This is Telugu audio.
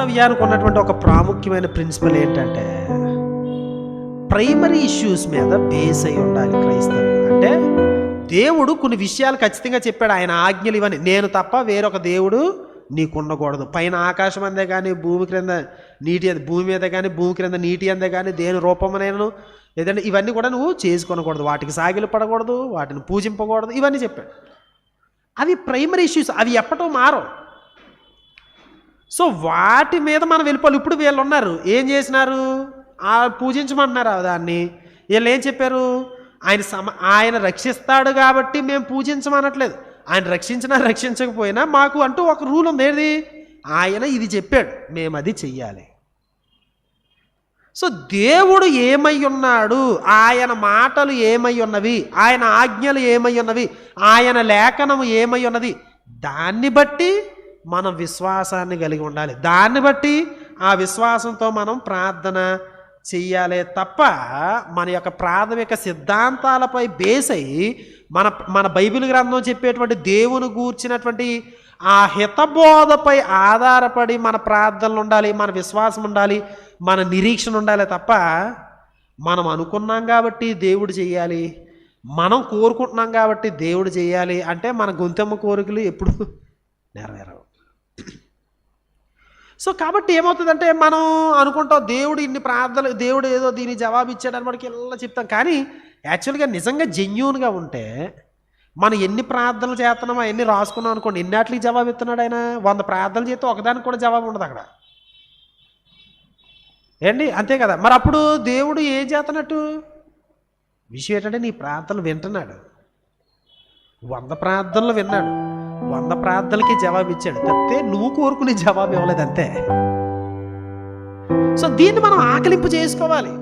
క్రైస్తవ్యానికి ఉన్నటువంటి ఒక ప్రాముఖ్యమైన ప్రిన్సిపల్ ఏంటంటే ప్రైమరీ ఇష్యూస్ మీద బేస్ అయి ఉండాలి క్రైస్తవం అంటే దేవుడు కొన్ని విషయాలు ఖచ్చితంగా చెప్పాడు. ఆయన ఆజ్ఞలు ఇవన్నీ. నేను తప్ప వేరొక దేవుడు నీకు ఉండకూడదు పైన ఆకాశం అందే కానీ భూమి క్రింద నీటి భూమి మీద కానీ భూమి క్రింద నీటి అందే కానీ దేని రూపమనైనను ఏదంటే ఇవన్నీ కూడా నువ్వు చేసుకొనకూడదు. వాటికి సాగిలు పడకూడదు వాటిని పూజింపకూడదు. ఇవన్నీ చెప్పాడు. అవి ప్రైమరీ ఇష్యూస్ అవి ఎప్పటో మారవు. సో వాటి మీద మనం వెళ్ళిపోవాలి ఇప్పుడు వీళ్ళు ఉన్నారు. ఏం చేసినారు? పూజించమంటున్నారు దాన్ని. వీళ్ళు ఏం చెప్పారు? ఆయన సమ ఆయన రక్షిస్తాడు కాబట్టి మేము పూజించమనట్లేదు. ఆయన రక్షించినా రక్షించకపోయినా మాకు అంటూ ఒక రూల్ ఉంది. ఏది? ఆయన ఇది చెప్పాడు. మేము అది చెయ్యాలి. సో దేవుడు ఏమై ఉన్నాడు? ఆయన మాటలు ఏమై ఉన్నవి? ఆయన ఆజ్ఞలు ఏమై ఉన్నవి? ఆయన లేఖనము ఏమై ఉన్నది? దాన్ని బట్టి మనం విశ్వాసాన్ని కలిగి ఉండాలి. దాన్ని బట్టి ఆ విశ్వాసంతో మనం ప్రార్థన చెయ్యాలి తప్ప మన యొక్క ప్రాథమిక సిద్ధాంతాలపై బేస్ అయ్యి మన మన బైబిల్ గ్రంథం చెప్పేటువంటి దేవుని గూర్చినటువంటి ఆ హితబోధపై ఆధారపడి మన ప్రార్థనలు ఉండాలి మన విశ్వాసం ఉండాలి మన నిరీక్షణ ఉండాలి తప్ప మనం అనుకున్నాం కాబట్టి దేవుడు చేయాలి మనం కోరుకుంటున్నాం కాబట్టి దేవుడు చేయాలి అంటే మన గొంతెమ్మ కోరికలు ఎప్పుడు నెరవేరవు. సో కాబట్టి ఏమవుతుందంటే మనం అనుకుంటాం దేవుడు ఇన్ని ప్రార్థనలు దేవుడు ఏదో దీని జవాబు ఇచ్చాడని మనకి ఇలా చెప్తాం. కానీ యాక్చువల్గా నిజంగా జెన్యున్గా ఉంటే మనం ఎన్ని ప్రార్థనలు చేస్తున్నామో ఎన్ని రాసుకున్నాం అనుకోండి ఎన్నిటికి జవాబు ఇస్తున్నాడు ఆయన? వంద ప్రార్థనలు చేస్తే ఒకదానికి కూడా జవాబు ఉండదు అక్కడ. ఏండి అంతే కదా. మరి అప్పుడు దేవుడు ఏం చేస్తున్నట్టు? విషయం ఏంటంటే నీ ప్రార్థనలు వింటున్నాడు. వంద ప్రార్థనలు విన్నాడు. వంద ప్రార్థనలకి జవాబు ఇచ్చాడు తప్పితే నువ్వు కోరుకునే జవాబు ఇవ్వలేదు అంతే. సో దీన్ని మనం ఆకలింపు చేసుకోవాలి.